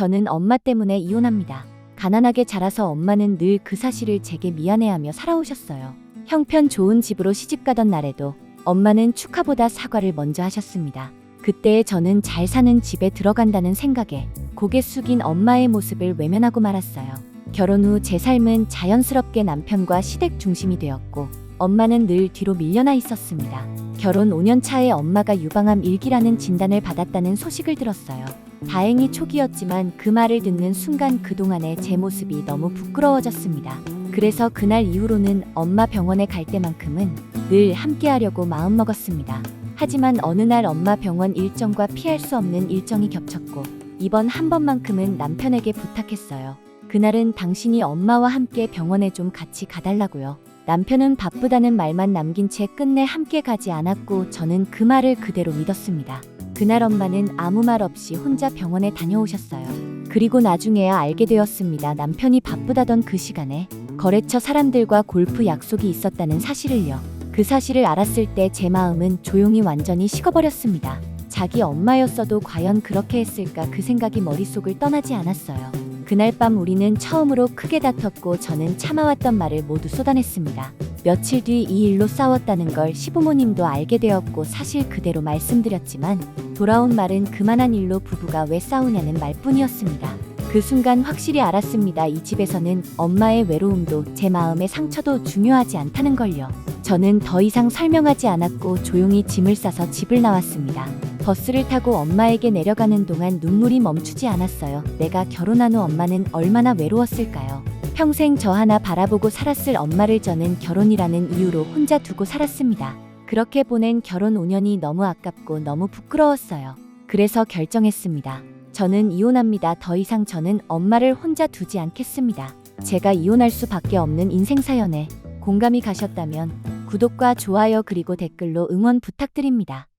저는 엄마 때문에 이혼합니다. 가난하게 자라서 엄마는 늘 그 사실을 제게 미안해하며 살아오셨어요. 형편 좋은 집으로 시집가던 날에도 엄마는 축하보다 사과를 먼저 하셨습니다. 그때 저는 잘 사는 집에 들어간다는 생각에 고개 숙인 엄마의 모습을 외면하고 말았어요. 결혼 후 제 삶은 자연스럽게 남편과 시댁 중심이 되었고 엄마는 늘 뒤로 밀려나 있었습니다. 결혼 5년 차에 엄마가 유방암 1기라는 진단을 받았다는 소식을 들었어요. 다행히 초기였지만 그 말을 듣는 순간 그동안의 제 모습이 너무 부끄러워졌습니다. 그래서 그날 이후로는 엄마 병원에 갈 때만큼은 늘 함께하려고 마음먹었습니다. 하지만 어느 날 엄마 병원 일정과 피할 수 없는 일정이 겹쳤고 이번 한 번만큼은 남편에게 부탁했어요. 그날은 당신이 엄마와 함께 병원에 좀 같이 가달라고요. 남편은 바쁘다는 말만 남긴 채 끝내 함께 가지 않았고 저는 그 말을 그대로 믿었습니다. 그날 엄마는 아무 말 없이 혼자 병원에 다녀오셨어요. 그리고 나중에야 알게 되었습니다. 남편이 바쁘다던 그 시간에 거래처 사람들과 골프 약속이 있었다는 사실을요. 그 사실을 알았을 때 제 마음은 조용히 완전히 식어버렸습니다. 자기 엄마였어도 과연 그렇게 했을까 그 생각이 머릿속을 떠나지 않았어요. 그날 밤 우리는 처음으로 크게 다퉜고 저는 참아왔던 말을 모두 쏟아냈습니다. 며칠 뒤 이 일로 싸웠다는 걸 시부모님도 알게 되었고 사실 그대로 말씀드렸지만 돌아온 말은 그만한 일로 부부가 왜 싸우냐는 말뿐이었습니다. 그 순간 확실히 알았습니다. 이 집에서는 엄마의 외로움도 제 마음의 상처도 중요하지 않다는 걸요. 저는 더 이상 설명하지 않았고 조용히 짐을 싸서 집을 나왔습니다. 버스를 타고 엄마에게 내려가는 동안 눈물이 멈추지 않았어요. 내가 결혼한 후 엄마는 얼마나 외로웠을까요? 평생 저 하나 바라보고 살았을 엄마를 저는 결혼이라는 이유로 혼자 두고 살았습니다. 그렇게 보낸 결혼 5년이 너무 아깝고 너무 부끄러웠어요. 그래서 결정했습니다. 저는 이혼합니다. 더 이상 저는 엄마를 혼자 두지 않겠습니다. 제가 이혼할 수밖에 없는 인생 사연에 공감이 가셨다면 구독과 좋아요 그리고 댓글로 응원 부탁드립니다.